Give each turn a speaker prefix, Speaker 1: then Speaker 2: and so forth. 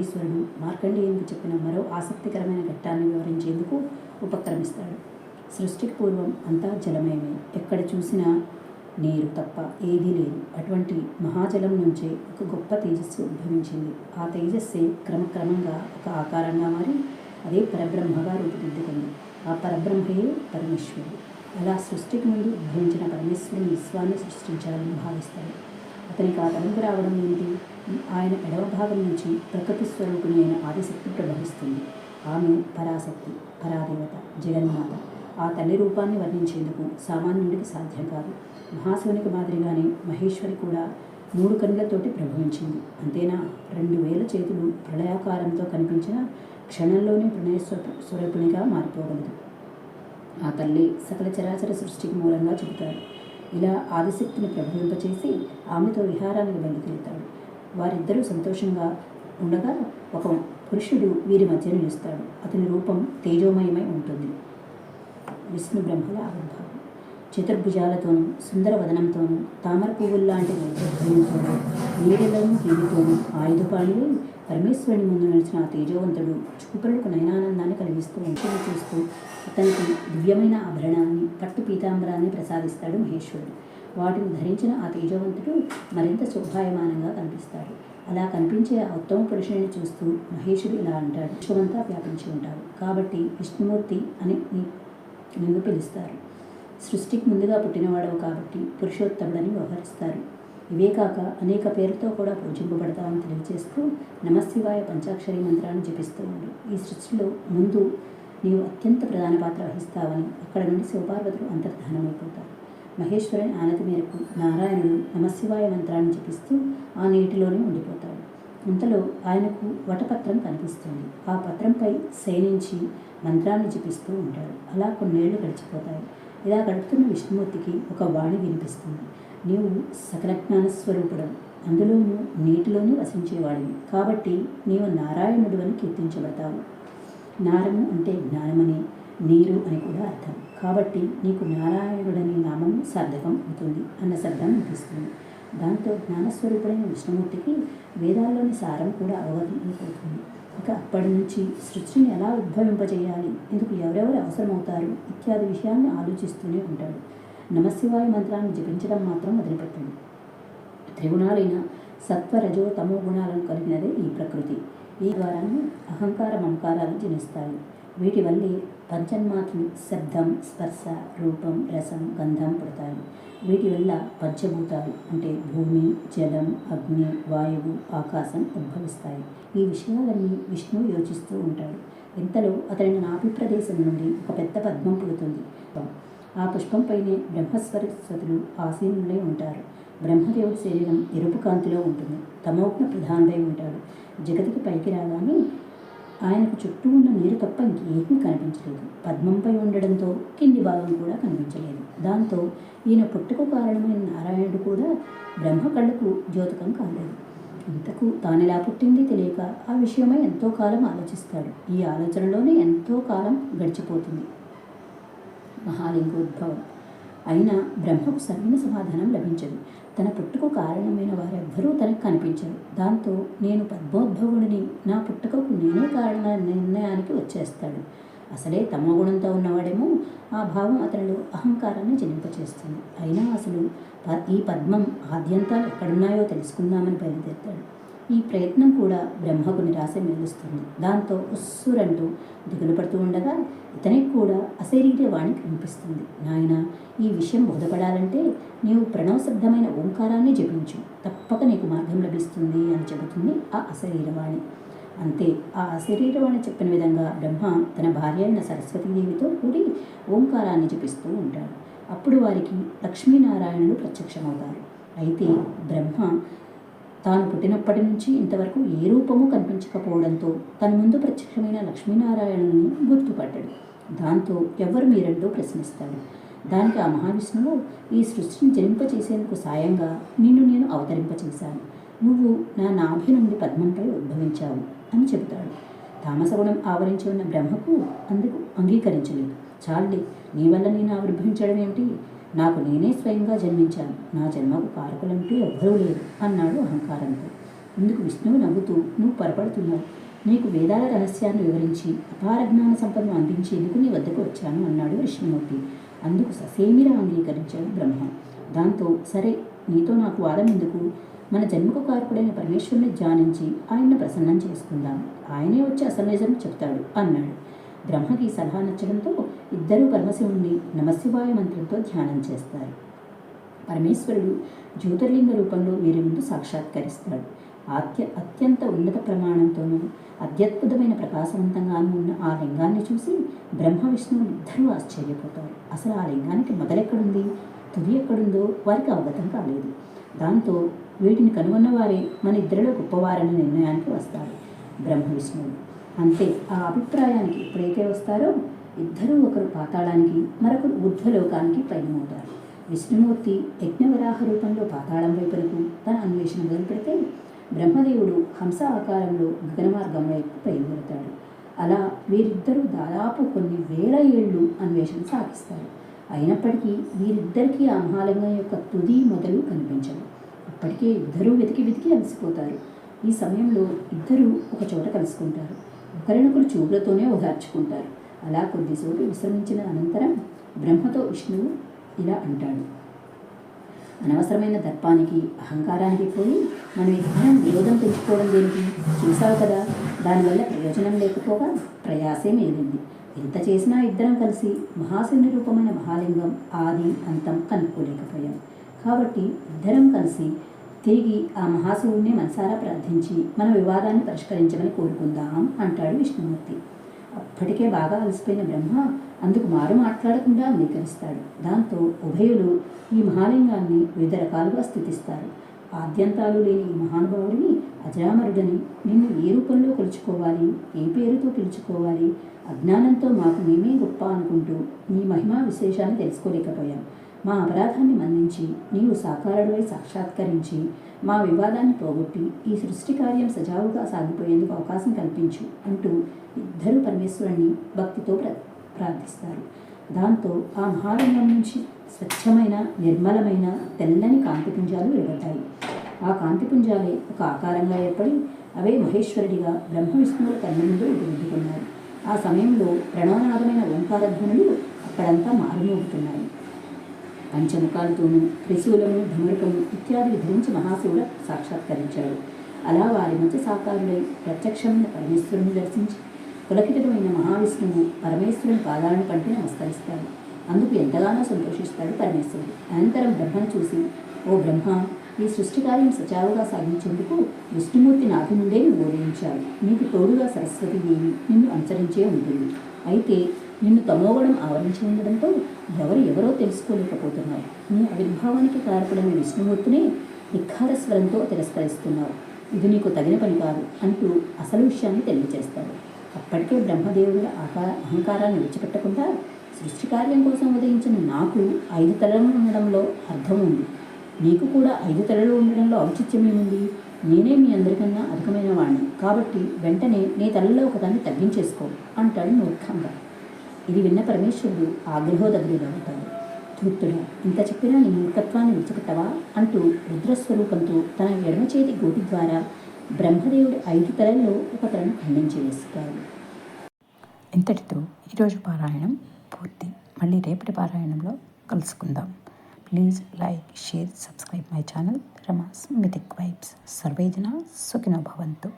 Speaker 1: ఈశ్వరుడు మార్కండేయునికి చెప్పిన మరో ఆసక్తికరమైన ఘట్టాన్ని వివరించేందుకు ఉపక్రమిస్తాడు. సృష్టికి పూర్వం అంతా జలమయమే. ఎక్కడ చూసినా నీరు తప్ప ఏదీ లేదు. అటువంటి మహాజలం నుంచే ఒక గొప్ప తేజస్సు ఉద్భవించింది. ఆ తేజస్సే క్రమక్రమంగా ఒక ఆకారంగా మారి అదే పరబ్రహ్మగా రూపుదిద్దుకుంది. ఆ పరబ్రహ్మయే పరమేశ్వరుడు. అలా సృష్టికి ముందు ఉద్భవించిన పరమేశ్వరుని విశ్వాన్ని సృష్టించాలని భావిస్తాడు. అతనికి ఆ తలంపు రావడం ఏమిటి? ఆయన ఎడవ భాగం నుంచి ప్రకృతి స్వరూపిణి అయిన ఆదిశక్తి ప్రవహిస్తుంది ఆమె పరాశక్తి పరాదేవత జగన్మాత. ఆ తల్లి రూపాన్ని వర్ణించేందుకు సామాన్యుడికి సాధ్యం కాదు. మహాశివునికి మాదిరిగానే మహేశ్వరి కూడా మూడు కన్నులతోటి ప్రభవించింది. అంతేనా? రెండు వేల చేతులు ప్రళయాకారంతో కనిపించిన క్షణంలోనే ప్రణయ స్వరూపిణిగా మారిపోగలదు. ఆ తల్లి సకల చరాచర సృష్టికి మూలంగా చెబుతారు. ఇలా ఆదిశక్తిని ప్రభవింపచేసి ఆమెతో విహారానికి బయలుదేరుతాడు వారిద్దరూ సంతోషంగా ఉండగా ఒక పురుషుడు వీరి మధ్య నిలుస్తాడు. అతని రూపం తేజోమయమై ఉంటుంది. విష్ణు బ్రహ్మల ఆవిర్భావం. చతుర్భుజాలతోనూ సుందర వదనంతోనూ తామర పువ్వుల్లాంటి వైద్యంతోనూ నీడలను కీలితోనూ ఆయుధపాణివై పరమేశ్వరుని ముందు నిలిచిన ఆ తేజవంతుడు చూపరులకు నయనానందాన్ని కలిగిస్తూ వంశలు చూస్తూ అతనికి దివ్యమైన ఆభరణాన్ని పట్టు పీతాంబరాన్ని ప్రసాదిస్తాడు మహేశ్వరుడు. వాటిని ధరించిన ఆ తేజవంతుడు మరింత శోభాయమానంగా కనిపిస్తాడు. అలా కనిపించే ఆ ఉత్తమ పురుషుని చూస్తూ మహేషుడు ఇలా అంటాడు విశ్వమంతా వ్యాపించి ఉంటాడు కాబట్టి విష్ణుమూర్తి అని నిన్ను పిలుస్తారు. సృష్టికి ముందుగా పుట్టినవాడవు కాబట్టి పురుషోత్తముడని వ్యవహరిస్తారు. ఇవే కాక అనేక పేర్లతో కూడా పూజింపబడతామని తెలియజేస్తూ నమశివాయ పంచాక్షరి మంత్రాన్ని జపిస్తూ ఉండు ఈ సృష్టిలో ముందు నీవు అత్యంత ప్రధాన పాత్ర వహిస్తావని అక్కడ నుండి శివపార్వతులు అంతర్ధానమైపోతారు. మహేశ్వరుని ఆనతి మేరకు నారాయణుడు నమశివాయ మంత్రాన్ని జపిస్తూ ఆ నీటిలోనే ఉండిపోతాడు. ఇంతలో ఆయనకు వటపత్రం కనిపిస్తుంది. ఆ పత్రంపై శయనించి మంత్రాన్ని జపిస్తూ ఉంటాడు. అలా కొన్నేళ్ళు గడిచిపోతాయి. ఇలా గడుపుతున్న విష్ణుమూర్తికి ఒక వాణి వినిపిస్తుంది. నీవు సకల జ్ఞాన స్వరూపుడవు అందులోనూ నీటిలోనూ వసించేవాడివి. కాబట్టి నీవు నారాయణుడు అని కీర్తించబడతావు. నారము అంటే జ్ఞానమని నీరు అని కూడా అర్థం. కాబట్టి నీకు నారాయణుడని నామం సార్థకం అవుతుంది అన్న శబ్దం అనిపిస్తుంది దాంతో జ్ఞానస్వరూపుడైన విష్ణుమూర్తికి వేదాల్లోని సారం కూడా అవగతమైపోతుంది ఇక అప్పటి నుంచి సృష్టిని ఎలా ఉద్భవింపజేయాలి? ఇందుకు ఎవరెవరు అవసరమవుతారు? ఇత్యాది విషయాన్ని ఆలోచిస్తూనే ఉంటాడు. నమశివాయ మంత్రాన్ని జపించడం మాత్రం వదిలిపెట్టండి. త్రిగుణాలైన సత్వరజో తమో గుణాలను కలిగినదే ఈ ప్రకృతి. ఈ ద్వారానే అహంకార మమకారాలు జనిస్తాయి. వీటి వల్లే పంచన్మాత్రలు శబ్దం స్పర్శ రూపం రసం గంధం పుడతాయి. వీటి వల్ల పంచభూతాలు అంటే భూమి జలం అగ్ని వాయువు ఆకాశం ఉద్భవిస్తాయి. ఈ విషయాలన్నీ విష్ణువు యోచిస్తూ ఉంటాడు. ఇంతలో అతని నాభి ప్రదేశం నుండి ఒక పెద్ద పద్మం పుడుతుంది. ఆ పుష్పంపైనే బ్రహ్మస్వరస్వతులు ఆసీనులై ఉంటారు. బ్రహ్మదేవుడి శరీరం ఎరుపు కాంతిలో ఉంటుంది. తమోగ్న ప్రధానుడై ఉంటాడు. జగతికి పైకి రాగానే ఆయనకు చుట్టూ ఉన్న నీరు తప్ప ఇంకేమీ కనిపించలేదు. పద్మంపై ఉండడంతో కింది భాగం కూడా కనిపించలేదు. దాంతో ఈయన పుట్టుకు కారణమైన నారాయణుడు కూడా బ్రహ్మ కళ్ళకు జ్యోతకం కాలేదు. ఇంతకు తానెలా పుట్టింది తెలియక ఆ విషయమై ఎంతో కాలం ఆలోచిస్తాడు. ఈ ఆలోచనలోనే ఎంతో కాలం గడిచిపోతుంది. మహాలింగోద్భవం. అయినా బ్రహ్మకు సరైన సమాధానం లభించదు. తన పుట్టుకు కారణమైన వారెవ్వరూ తనకు కనిపించరు. దాంతో నేను పద్మోద్భవుడిని నా పుట్టుకకు నేనే కారణ నిర్ణయానికి వచ్చేస్తాడు. అసలే తమ గుణంతో ఉన్నవాడేమో ఆ భావం అతనిలో అహంకారాన్ని జనింపచేస్తుంది. అయినా అసలు ఈ పద్మం ఆద్యంతాలు ఎక్కడున్నాయో తెలుసుకుందామని బయలుదేరుతాడు. ఈ ప్రయత్నం కూడా బ్రహ్మకు నిరాశ మిగులుస్తుంది. దాంతో ఉస్సురంటూ దిగులు పడుతూ ఉండగా ఇతనికి కూడా అశరీర వాణి కనిపిస్తుంది నాయన ఈ విషయం బోధపడాలంటే నీవు ప్రణవశబ్దమైన ఓంకారాన్ని జపించు. తప్పక నీకు మార్గం లభిస్తుంది అని చెబుతుంది ఆ అశరీరవాణి అంతే ఆ అశరీరవాణి చెప్పిన విధంగా బ్రహ్మ తన భార్య అయిన సరస్వతీదేవితో కూడి ఓంకారాన్ని జపిస్తూ ఉంటాడు. అప్పుడు వారికి లక్ష్మీనారాయణుడు ప్రత్యక్షమవుతారు. అయితే బ్రహ్మ తాను పుట్టినప్పటి నుంచి ఇంతవరకు ఏ రూపము కనిపించకపోవడంతో తన ముందు ప్రత్యక్షమైన లక్ష్మీనారాయణుని గుర్తుపడ్డాడు. దాంతో ఎవరు మీరంటూ ప్రశ్నిస్తాడు. దానికి ఆ మహావిష్ణువు ఈ సృష్టిని జనింపచేసేందుకు సాయంగా నిన్ను నేను అవతరింపచేశాను. నువ్వు నా నాభి నుండి పద్మంపై ఉద్భవించావు అని చెబుతాడు. తామసగుణం ఆవరించి ఉన్న బ్రహ్మకు అందుకు అంగీకరించలేదు. చాలే నీ వల్ల నేను ఆవిర్భవించడం ఏమిటి నాకు నేనే స్వయంగా జన్మించాను. నా జన్మకు కారకులంటూ ఎవ్వరూ లేరు అన్నాడు అహంకారంతో. ఇందుకు విష్ణువు నవ్వుతూ నువ్వు పొరపడుతున్నావు. నీకు వేదాల రహస్యాన్ని వివరించి అపార జ్ఞాన సంపదను అందించేందుకు నీ వద్దకు వచ్చాను అన్నాడు విష్ణుమూర్తి అందుకు ససేమిరా అంగీకరించాడు బ్రహ్మ. దాంతో సరే నీతో నాకు వాదం ఎందుకు? మన జన్మకు కారకుడైన పరమేశ్వరుని ధ్యానించి ఆయన్ని ప్రసన్నం చేసుకుందాం. ఆయనే వచ్చి అసలు నిజం చెప్తాడు అన్నాడు. బ్రహ్మకి సలహా నచ్చడంతో ఇద్దరూ పరమశివుణ్ణి నమశివాయ మంత్రంతో ధ్యానం చేస్తారు. పరమేశ్వరుడు జ్యోతిర్లింగ రూపంలో వీరి ముందు సాక్షాత్కరిస్తాడు. అత్య అత్యంత ఉన్నత ప్రమాణంతోనూ అత్యద్భుతమైన ప్రకాశవంతంగానూ ఉన్న ఆ లింగాన్ని చూసి బ్రహ్మ విష్ణువు ఇద్దరూ ఆశ్చర్యపోతారు. అసలు ఆ లింగానికి మొదలెక్కడుంది? తుది ఎక్కడుందో వారికి అవగతం కాలేదు. దాంతో వీటిని కనుగొన్న వారే మన ఇద్దరిలో గొప్పవారనే నిర్ణయానికి వస్తారు. బ్రహ్మ విష్ణువు అంతే. ఆ అభిప్రాయానికి ఎప్పుడైతే వస్తారో ఇద్దరూ ఒకరు పాతాళానికి మరొకరు ఊర్ధ్వలోకానికి పయనమవుతారు. విష్ణుమూర్తి యజ్ఞవరాహ రూపంలో పాతాళం వైపునకు తన అన్వేషణ మొదలుపెడితే బ్రహ్మదేవుడు హంస ఆకారంలో గగనమార్గం వైపు బయలుదేరుతాడు అలా వీరిద్దరూ దాదాపు కొన్ని వేల ఏళ్ళు అన్వేషణ సాగిస్తారు. అయినప్పటికీ వీరిద్దరికీ ఆ మహాలింగం యొక్క తుది మొదలు కనిపించదు. అప్పటికే ఇద్దరూ వెతికి వెతికి అలసిపోతారు. ఈ సమయంలో ఇద్దరూ ఒక చోట కలుసుకుంటారు. ఒకరినొకరు చూపులతోనే ఓదార్చుకుంటారు. అలా కొద్దిసేపు విశ్రమించిన అనంతరం బ్రహ్మతో విష్ణువు ఇలా అంటాడు. అనవసరమైన దర్పానికి అహంకారానికి పోయి మనం ఇద్దరం విరోధం పెంచుకోవడం దేనికి? చూసావు కదా దానివల్ల ప్రయోజనం లేకపోగా ప్రయాసే మిగిలింది ఎంత చేసినా ఇద్దరం కలిసి మహాశని రూపమైన మహాలింగం ఆది అంతం కనుక్కోలేకపోయాం. కాబట్టి ఇద్దరం కలిసి తిరిగి ఆ మహాశివుణ్ణి మనసారా ప్రార్థించి మన వివాదాన్ని పరిష్కరించమని కోరుకుందాం అంటాడు విష్ణుమూర్తి. అప్పటికే బాగా అలసిపోయిన బ్రహ్మ అందుకు మారు మాట్లాడకుండా అంగీకరిస్తాడు. దాంతో ఉభయులు ఈ మహాలింగాన్ని వివిధ రకాలుగా స్థితిస్తారు. ఆద్యంతాలు లేని ఈ మహానుభావుడిని అజరామరుడని నిన్ను ఏ రూపంలో కొలుచుకోవాలి ఏ పేరుతో పిలుచుకోవాలి అజ్ఞానంతో మాకు మేమే గొప్ప అనుకుంటూ నీ మహిమా విశేషాన్ని తెలుసుకోలేకపోయాం. మా అపరాధాన్ని మన్నించి నీవు సాకారుడివై సాక్షాత్కరించి మా వివాదాన్ని పోగొట్టి ఈ సృష్టి కార్యం సజావుగా సాగిపోయేందుకు అవకాశం కల్పించు అంటూ ఇద్దరు పరమేశ్వరుని భక్తితో ప్ర ప్రార్థిస్తారు. దాంతో ఆ మహారంగం నుంచి స్వచ్ఛమైన నిర్మలమైన తెల్లని కాంతిపుంజాలు వెలువడ్డాయి. ఆ కాంతిపుంజాలే ఒక ఆకారంగా ఏర్పడి అవే మహేశ్వరుడిగా బ్రహ్మ విష్ణువుల కళ్ళ ముందు ఎదుర్కొన్నారు ఆ సమయంలో ప్రణవనాదమైన ఓంకారధ్వనులు అక్కడంతా మారుమోగుతున్నాయి. పంచముఖాలతోనూ త్రిశూలము ధనురకము ఇత్యాది ధరించి మహాశివుడు సాక్షాత్కరించాడు. అలా వారి మధ్య సాకారులై ప్రత్యక్షమైన పరమేశ్వరుని దర్శించి పులకితమైన మహావిష్ణువు పరమేశ్వరుని పాదాలను కంటే నమస్కరిస్తాడు. అందుకు ఎంతగానో సంతోషిస్తాడు పరమేశ్వరుడు. అనంతరం బ్రహ్మను చూసి ఓ బ్రహ్మ ఈ సృష్టి కార్యం సజావుగా సాగించేందుకు విష్ణుమూర్తి నాటి నుండే నువ్వు నీకు తోడుగా సరస్వతి దేవి నిన్ను అనుసరించే ఉంటుంది. అయితే నిన్ను తమోగుణం ఆవరించి ఉండడంతో ఎవరు ఎవరో తెలుసుకోలేకపోతున్నారు. నీ ఆవిర్భావానికి కారకుడైన విష్ణుమూర్తిని ధిక్కార స్వరంతో తిరస్కరిస్తున్నావు. ఇది నీకు తగిన పని కాదు అంటూ అసలు విషయాన్ని తెలియజేస్తాడు అప్పటికే బ్రహ్మదేవుడు ఆకార అహంకారాన్ని విడిచిపెట్టకుండా సృష్టి కార్యం కోసం ఉదయించిన నాకు ఐదు తలలు ఉండడంలో అర్థం ఉంది. నీకు కూడా ఐదు తలలు ఉండడంలో ఔచిత్యమేముంది నేనే మీ అందరికన్నా అధికమైన వాణ్ణి. కాబట్టి వెంటనే నీ తలలో ఒకదాన్ని తగ్గించేసుకో అంటాడు మూర్ఖంగా. ఇది విన్న పరమేశ్వరుడు ఆగ్రహోదగ్రుడవుతాడు ధూర్తుడా ఇంత చెప్పినా నీ మూర్ఖత్వాన్ని విడిచిపెట్టవా? అంటూ రుద్రస్వరూపంతో తన ఎడమ చేతి గోటి ద్వారా బ్రహ్మదేవుడి ఐదు తలల్లో ఒక తలను ఖండించి వేస్తాడు
Speaker 2: ఇంతటితో ఈరోజు పారాయణం పూర్తి. మళ్ళీ రేపటి పారాయణంలో కలుసుకుందాం. Please like share subscribe my channel. Rama's mythic vibes. సర్వేజన సుఖినో భవంతు.